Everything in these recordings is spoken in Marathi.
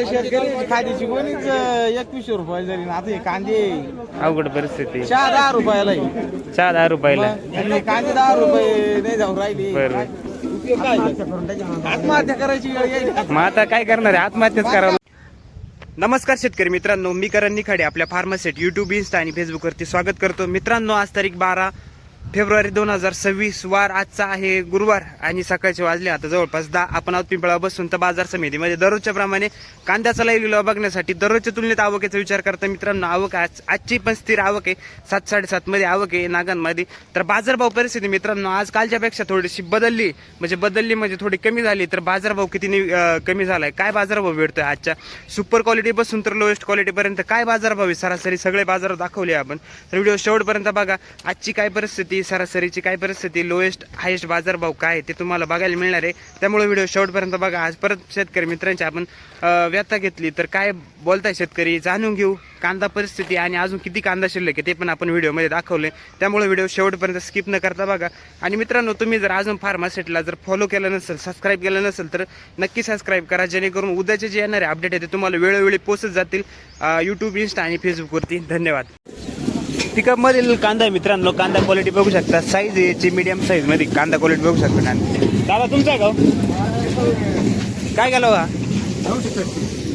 आता शेतकरी खादीची कोणीच एकवीसशे रुपये जरी ना आता हे कांदे. अवघड परिस्थिती. चहा दहा रुपयाला आहे. चहा दहा रुपयाला. मग आणि कांदे दहा रुपये नाही राहिली. उपयोग काय आत्महत्या करायची वेळ येईल मग आता काय करणार आहे? आत्महत्याच करावं नमस्कार शेतकरी मित्रांनो मी करण निखाडे आपल्या फार्मासेट युट्यूब इन्स्टा आणि फेसबुकवरती स्वागत करतो. मित्रांनो आज तारीख बारा फेब्रुवारी दोन हजार सव्वीस वार आजचा आहे गुरुवार आणि सकाळचे वाजले आता जवळपास दहा. आपण आहोत पिंपळा बसून तर बाजार समितीमध्ये. दररोजच्या प्रमाणे कांद्याचा लाईव्ह लिलाव बघण्यासाठी दररोजच्या तुलनेत आवकेचा विचार करता मित्रांनो आवक आज आजची पण स्थिर आवक आहे. सात साडेसातमध्ये आवक आहे नागांमध्ये. तर बाजारभाव परिस्थिती मित्रांनो आज कालच्यापेक्षा थोडीशी बदलली. म्हणजे बदलली म्हणजे थोडी कमी झाली. तर बाजारभाव कितीने कमी झाला कमी काय बाजारभाव भेटतोय आजच्या? सुपर क्वालिटी बसून तर लोएस्ट क्वालिटीपर्यंत काय बाजारभाव आहे? सरासरी सगळे बाजार दाखवले आपण. तर व्हिडिओ शेवटपर्यंत बघा. आजची काय परिस्थिती? सरासरीची काय परिस्थिती? लोएस्ट हायेस्ट बाजारभाव काय आहे ते तुम्हाला बघायला मिळणार आहे. त्यामुळे व्हिडिओ शेवटपर्यंत बघा. आज परत शेतकरी मित्रांची आपण व्यथा घेतली. तर काय बोलताय शेतकरी? जाणून घेऊ. कांदा परिस्थिती आणि अजून किती कांदा शिल्लक आहे ते पण आपण व्हिडिओमध्ये दाखवले. त्यामुळे व्हिडिओ शेवटपर्यंत स्किप न करता बघा. आणि मित्रांनो तुम्ही जर अजून फार्मासेटला जर फॉलो केलं नसेल सबस्क्राईब केलं नसेल तर नक्की सबस्क्राईब करा. जेणेकरून उद्याचे जे येणारे अपडेट आहे ते तुम्हाला वेळोवेळी पोचत जातील. यूट्यूब इन्स्टा आणि फेसबुकवरती धन्यवाद. पिकअप मधील कांदा आहे मित्रांनो कांदा क्वालिटी बघू शकता. साईज आहे याची मीडियम साईजमध्ये कांदा क्वालिटी बघू शकता कांदा दादा तुमचा आहे हो? काय गेलो हो हा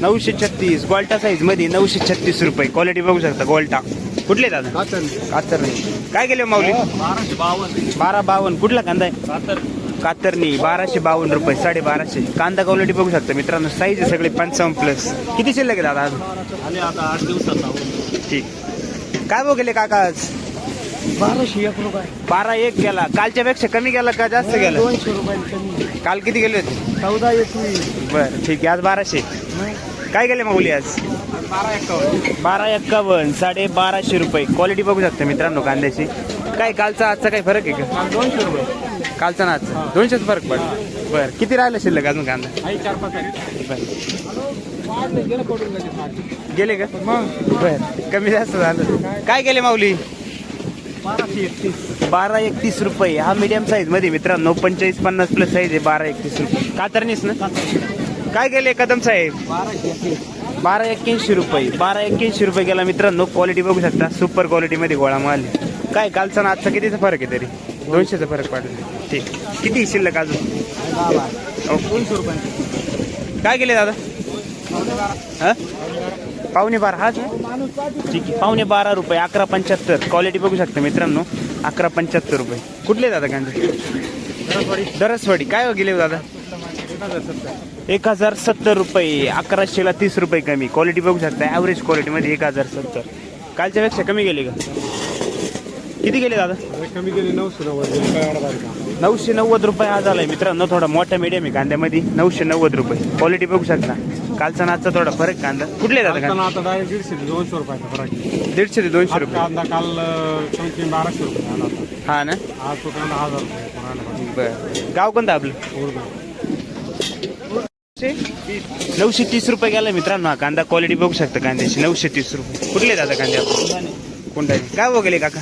नऊशे छत्तीस. गोल्टा साईजमध्ये नऊशे छत्तीस रुपये. क्वालिटी बघू शकता गोल्टा. कुठले दादा? कातरणी. काय गेले हो माऊली? बारा बावन्न. कुठला कांदा आहे? कातरणी. बाराशे बावन्न रुपये साडे बाराशे कांदा क्वालिटी बघू शकता मित्रांनो. साईज आहे सगळे पंचावन्न प्लस किती शिल्लक आहे दादा अजून? आठ ठीक. काय भाव गेले काका आज? बाराशे एक रुपये. बारा एक गेला. कालच्या पेक्षा कमी गेला का जास्त गेला? दोनशे रुपये कमी. काल किती गेले होते? चौदा एकवीस बरं ठीक आहे. आज बाराशे. काय गेले माऊली आज? बारा एकावन्न. बारा एक्कावन्न साडे बाराशे रुपये. क्वालिटी बघू शकता मित्रांनो कांद्याची. काय कालचा आजचा काही फरक आहे का? दोनशे रुपये. कालचा ना आजचा. दोनशेच फरक पडला. बरं. किती राहिलं शिल्लक अजून कांदा? आई चार पाच बरं. गेलं का? मग. बरं. कमी जास्त झालं. काय? गेले माऊली? बारा एकतीस. रुपये. हा मीडियम साईजमध्ये मित्रांनो पंचेचाळीस पन्नास प्लस साईज आहे बारा एकतीस रुपये. कातरणीच ना? काय गेले कदम साहेब? बारा एक्क्याऐंशी रुपये. बारा एक्क्याऐंशी रुपये गेला मित्रांनो क्वालिटी बघू शकता. सुपर क्वालिटी मध्ये गोळा माल आहे. काय कालचा ना आजचा कितीचा फरक आहे तरी? दोनशेचा फरक पडला. ठीक. किती शिल्लक अजून. दोनशे रुपये काय केले दादा? हां? पावणे बारा हाच ठीक आहे. पावणे बारा रुपये अकरा पंच्याहत्तर. क्वालिटी बघू शकता मित्रांनो. अकरा पंच्याहत्तर रुपये. कुठले दादा कांदे? दरसवाडी. काय हो गेले दादा? एक हजार सत्तर रुपये. अकराशेला तीस रुपये कमी. क्वालिटी बघू शकता. ॲव्हरेज क्वालिटीमध्ये एक हजार सत्तर. कालच्यापेक्षा कमी गेले का? किती गेले दादा? कमी केली नऊशे नव्वद नऊशे नव्वद रुपये आज आलाय मित्रांनो थोडा मोठा मीडियम आहे कांद्यामध्ये. नऊशे नव्वद रुपये. क्वालिटी बघू शकता. कालचा नाचचा थोडा फरक कांदा. कुठले दादा कांदा? आता डायरेक्ट दीडशे ते दोनशे रुपयाचा फरक. दीडशे ते दोनशे रुपये. कांदा काल कमी बाराशे रुपये आला हा ना? आज तो कांदा हजार रुपये. बर. गाव कोणतं आपलं. नऊशे? तीस रुपये गेला मित्रांनो हा कांदा. क्वालिटी बघू शकता कांद्याची. नऊशे तीस रुपये. कुठले दादा कांदे आपण कोणताही काय बघले काका?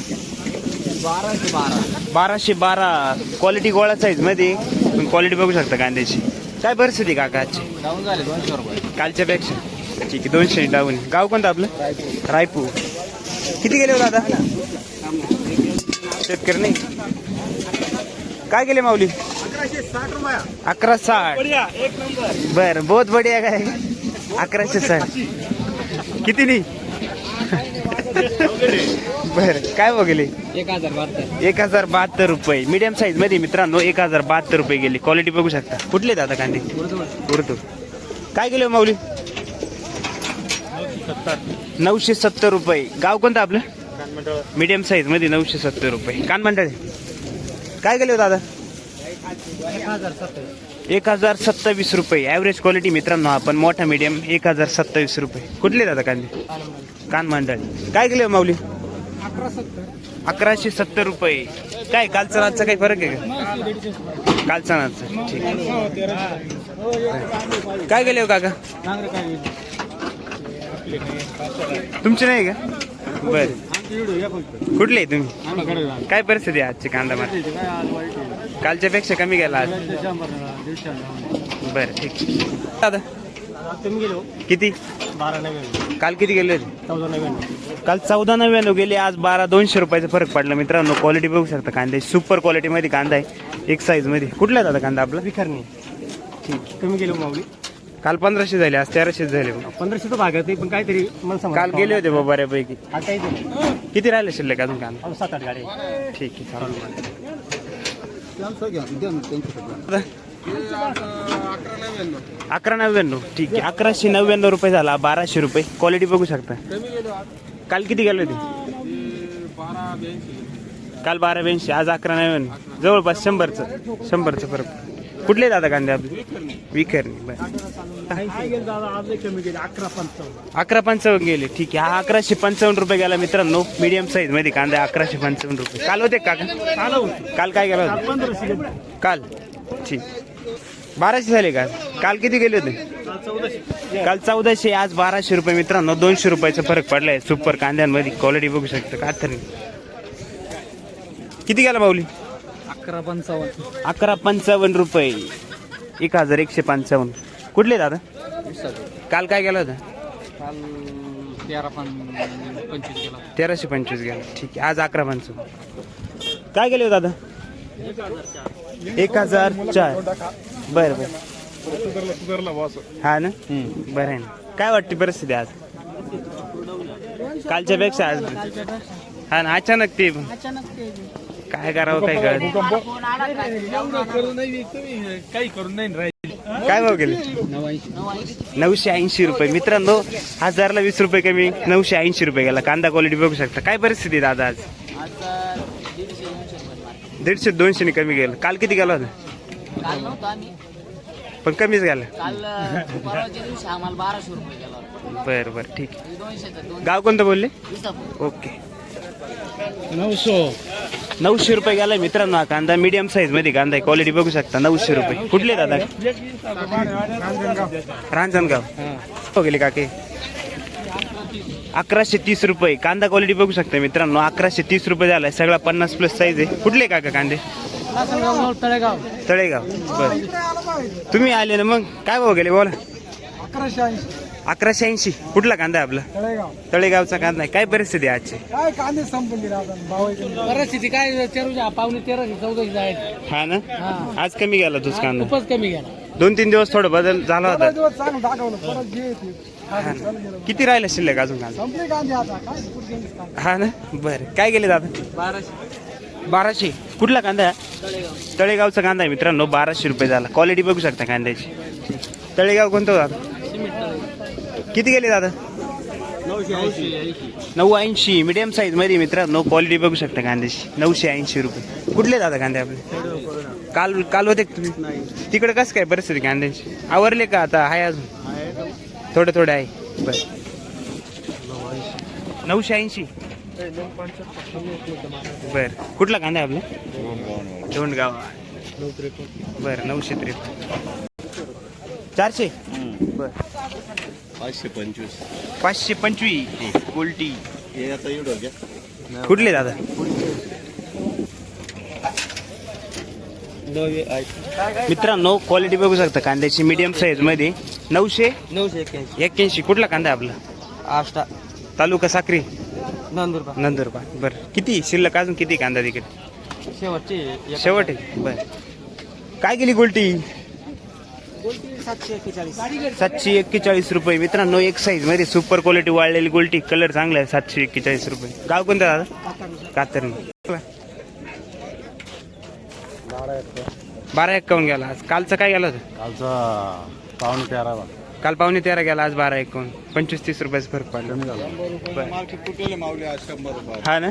बाराशे बारा. बाराशे बारा. क्वालिटी गोळा साईजमध्ये. पण क्वालिटी बघू शकता कांद्याची. काय परिस्थिती काका आजची? डाऊन झाले दोनशे रुपये. कालच्या पेक्षा. ठीक आहे दोनशे डाऊन गाव कोणतं आपलं? रायपूर. किती गेले हो दादा? शेतकरी नाही? काय गेले माऊली? अकरा साठ. बर बहुत बढिया काय? अकराशे साठ. किती नाही? बर. काय बघले एक हजार बहात्तर. एक हजार बहात्तर रुपये. मीडियम साईजमध्ये मित्रांनो एक हजार बहात्तर रुपये गेले. क्वालिटी बघू शकता. कुठले दादा कांदे उर्दू. काय गेले माऊली? नऊशे सत्तर रुपये. गाव कोणतं आपलं? मीडियम साईजमध्ये नऊशे सत्तर रुपये. कान मंडळ काय गेले हो दादा? एक हजार सत्तावीस रुपये. ॲव्हरेज क्वालिटी मित्रांनो आपण मोठा मीडियम एक हजार सत्तावीस रुपये. कुठले दादा कांदे कान मंडळ. काय गेले माऊली? अकराशे सत्तर रुपये. काय कालचा नाचचा काही फरक आहे का? कालचा नाचचा. ठीक काय गेले हो काका? तुमचे नाही का? बर. कुठले आहे तुम्ही? काय परिस्थिती आहे आजची कांदा मार्केट कालच्या पेक्षा कमी गेला आज. बरं ठीक दादा तुम्ही गेलो किती? बारा नव्याण्णव. काल किती गेले होते? चौदा नव्याण्णव. काल चौदा नव्याण्णव गेले आज बारा दोनशे रुपयाचा फरक पडला. मित्रांनो क्वालिटी बघू शकता कांदे. सुपर क्वालिटीमध्ये कांदा आहे. एक साईजमध्ये कुठला दादा कांदा आपला? विखरणी. ठीक. तुम्ही गेलो माऊली. काल पंधराशे झाले आज तेराशे झाले पंधराशे तर भागत पण काहीतरी मला काल गेले होते बाबा बऱ्यापैकी. किती राहिले शिल्लक अजून कांदा? सात आठ गाडी ठीक आहे चालेल. अकरा नव्याण्णव. ठीक आहे. अकराशे नव्याण्णव रुपये झाला बाराशे रुपये. क्वालिटी बघू शकता. काल किती गेले होते? काल बारा ब्याऐंशी आज अकरा नव्याण्णव. जवळपास शंभरचं शंभरचं फरक. कुठले दादा कांदे आपले? विखरणी बरं. अकरा पंचावन्न गेले. ठीक आहे. हा अकराशे पंचावन्न रुपये गेला मित्रांनो. मीडियम साईजमध्ये कांदा अकराशे पंचावन्न रुपये. काल होते का? काल काय गेला होता? काल. ठीक. बाराशे झाले का? काल किती गेले होते? काल चौदाशे आज बाराशे रुपये. मित्रांनो दोनशे रुपयाचा फरक पडलाय. सुपर कांद्यांमध्ये क्वालिटी बघू शकता का? तर किती गेला माऊली? अकरा पंचावन्न. अकरा पंचावन्न रुपये. एक हजार एकशे पंचावन्न. कुठले दादा? काल काय गेला होता? काल तेरा पण पंचवीस गेला तेराशे पंचवीस गेला. ठीक आहे. आज अकरा पंचावन्न. काय गेले हो दादा? एक हजार चार. बरं बरं. हा ना? बरं आहे ना. काय वाटते परिस्थिती आज? कालच्या पेक्षा आज? हा ना अचानक ते. काय करावं काय कळत काही करून नाही. राहील काय भाव गेले नऊशे ऐंशी रुपये. मित्रांनो हजारला वीस रुपये कमी नऊशे ऐंशी रुपये गेला. कांदा क्वालिटी बघू शकता. काय परिस्थिती आहे दादा आज? दीडशे दोनशे कमी गेलं. काल किती गेला होता? काल नव्हतो आम्ही. पण कमीच गेला काल परवाच्या दिवशी आम्हाला बाराशे रुपये गेला होता. बरं बरं ठीक आहे. दोनशेचा दोन गाव कोणतं बोलले? दिवसापूर्वी. ओके. नऊशे. नऊशे रुपये गेला मित्रांनो हा कांदा. मीडियम साईजमध्ये कांदा आहे. क्वालिटी बघू शकता. नऊशे रुपये. कुठले दादा? रांजणगाव. हो गेले काके. अकराशे तीस रुपये. कांदा क्वालिटी बघू शकता मित्रांनो. अकराशे तीस रुपये झालाय. सगळा पन्नास प्लस साईज आहे. कुठले काका कांदे? तळेगाव. तळेगाव. बर. तुम्ही आले ना मग? काय भाव गेले? बोला. अकराशे ऐंशी. अकराशे ऐंशी. कुठला कांदा आहे आपला? तळेगाव. तळेगावचा कांदा आहे. काय परिस्थिती आहे आजची? काय कांदे संपून गेले आता? भाव परिस्थिती काय? तेरा पावणे तेराशे चौदाशे आहेत. हा ना? आज कमी गेला तुझ कांदा. खूपच कमी गेला. दोन तीन दिवस थोडा बदल झाला होता. दिवस चांगलं दाखवलं. परत जे हा ना. किती राहिला शिल्लक अजून कांदा? संपले कांदे आता. काय? कुठे गेले? कांदे? हा ना? बरं. काय गेले दादा? बाराशे. बाराशे. कुठला कांदा आहे? तळेगावचा कांदा आहे मित्रांनो बाराशे रुपये झाला. क्वालिटी बघू शकता कांद्याची. तळेगाव कोणतं दादा? किती गेले दादा? नऊशे नऊ ऐंशी. मिडियम साईजमध्ये मित्रांनो क्वालिटी बघू शकता कांद्याची. नऊशे ऐंशी रुपये. कुठले दादा कांदे आपले? काल काल होते तुम्ही? तिकडे कसं काय परिस्थिती कांद्याची? आवरले का आता? आहे अजून? थोडे थोडे आहे. बर. नऊशे ऐंशी. बर. कुठला कांदा आहे आपला? दोंडगाव. बर नऊशे त्रेपन्न. चारशे? बर. पाचशे पंचवीस. पाचशे पंचवीस गोल्टी. हे आता एवढं घ्या. कुठले दादा? मित्रांनो क्वालिटी बघू शकता कांद्याची मीडियम साईजमध्ये. नऊशे? नऊशे एक्क्याऐंशी. कुठला कांदा आपला? आष्टा. तालुका साक्री. नंदुरबार. नंदुरबार. बरं. किती? शिल्लक अजून किती कांदा तिकडे शेवटचे शेवट आहे बरं. काय गेली गोल्टी? सातशे एक्केचाळीस. सातशे एक्केचाळीस रुपये. मित्रांनो एक साईजमध्ये सुपर क्वालिटी वाढलेली गोल्टी. कलर चांगला आहे सातशे एक्केचाळीस रुपये. गाव कोणतं दादा? कातरणी. बारा एक्कावन्न. गेला. आज कालचा काय गेला होता? कालचा पावणे तेरा काल पावणे तेरा गेला आज बारा एकावन्न पंचवीस तीस रुपयाचा फरक पडला. हा ना?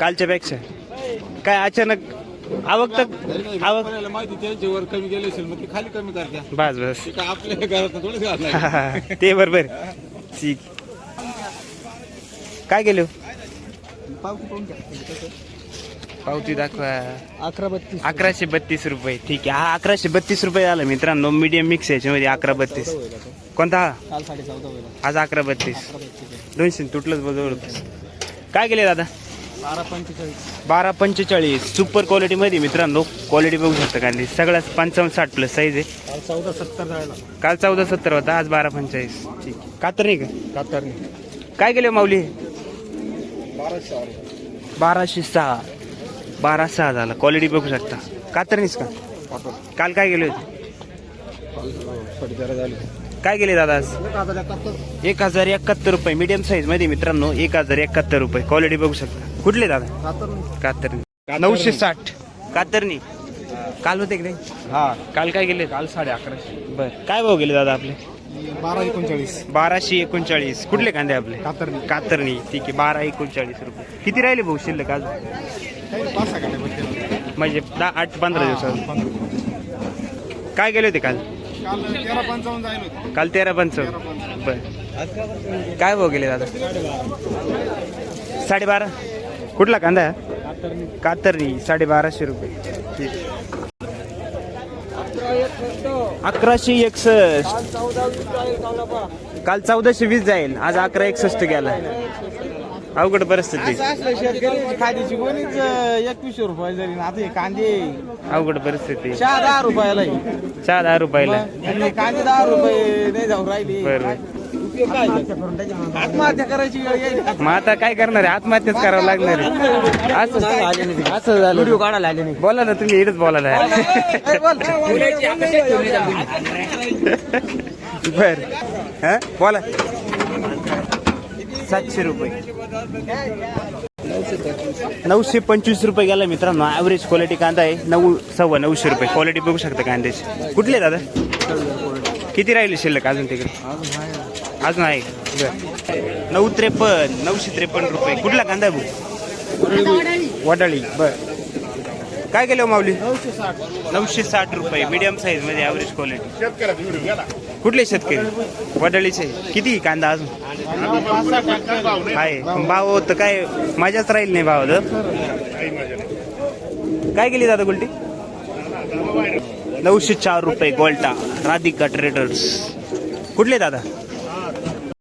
कालच्या पेक्षा. काय अचानक आवक तर आवक माहिती त्यांचे वर कमी गेले असेल मग ते खाली कमी करत्या. बस बस. आपल्या घरात थोडे घालणार हा, हा, हा. ते बरोबर. ठीक. काय गेलो पावती दाखवा. अकरा बत्तीस. अकराशे बत्तीस रुपये. ठीक आहे. हा अकराशे बत्तीस रुपये झाला मित्रांनो. मीडियम मिक्स याच्यामध्ये अकरा बत्तीस. कोणता? हा काल आज अकरा बत्तीस. दोनशे तुटलंच बघ काय गेले दादा? बारा पंचेचाळीस. बारा पंचेचाळीस. सुपर क्वालिटी मध्ये मित्रांनो. क्वालिटी बघू शकता कांदे सगळ्याच पंचावन्न साठ प्लस साईज आहे. काल चौदा सत्तर काल चौदा सत्तर होता आज बारा पंचेचाळीस ठीक कातर नाही का? कातरणी काय गेले माऊली? बाराशे सहा. बारा सहा झाला. क्वालिटी बघू शकता. कातरणीच का? काल काय गेले होते? काय गेले दादा एक हजार एकाहत्तर रुपये. मीडियम साईजमध्ये मित्रांनो एक हजार एकाहत्तर रुपये. क्वालिटी बघू शकता. कुठले दादा? कातरणी. नऊशे साठ. कातरणी. काल होते की नाही? हा. काल काय गेले काल साडे अकराशे. बर. काय भाव गेले दादा आपले? बारा एकोणचाळीस. बाराशे एकोणचाळीस. कुठले कांदे आपले? कातरणी. कातरणी. ठीक आहे. बारा एकोणचाळीस रुपये. किती राहिले भाऊ शिल्लक आज? पाच सहा गाड्या बसल्या. म्हणजे दहा आठ पंधरा दिवसात. काय गेले होते काल? काल तेरा पंचावन्न जायला होते. काल तेरा पंचावन्न. बर. काय भाव गेले दादा? साडेबारा. कुठला कांदा? कातरणी. साडेबाराशे रुपये. ठीक. अकराशे एकसष्ट. काल चौदाशे वीस जाईल. आज अकरा एकसष्ट गेला. अवघड परिस्थिती खादीची कोणीच एकवीसशे रुपये जरी आता हे कांदे अवघड परिस्थिती चहा दहा रुपयाला आहे. चार दहा रुपयाला आणि कांदे दहा रुपये नाही जाऊन राहिले बरं उपयोग काय आत्महत्या करायची वेळ येईल मग आता काय करणार आहे आत्महत्याच करावं लागणार आहे असं असं झालं व्हिडिओ काढायला आले नाही बोला ना तुम्ही इथंच बोलायला बर हा बोला सातशे रुपये. नऊशे पंचवीस रुपये गेला मित्रांनो. ॲव्हरेज क्वालिटी कांदा आहे. नऊ सव्वा नऊशे रुपये. क्वालिटी बघू शकता कांद्याची. कुठले दादा किती राहिले शिल्लक अजून तिकडे? अजून आहे. बर. नऊ त्रेपन्न नऊशे त्रेपन्न रुपये. कुठला कांदा आहे वडाळी. बर. काय केलं हो माऊली? नऊशे साठ रुपये मीडियम साईजमध्ये ॲव्हरेज क्वालिटी कुठले शेतकरी? वडाळीचे. किती कांदा अजून? आहे भाव तर काय मजाच राहील नाही भाव काय केली दादा गुलटी? नऊशे चार रुपये गोल्टा राधिका ट्रेडर्स कुठले दादा?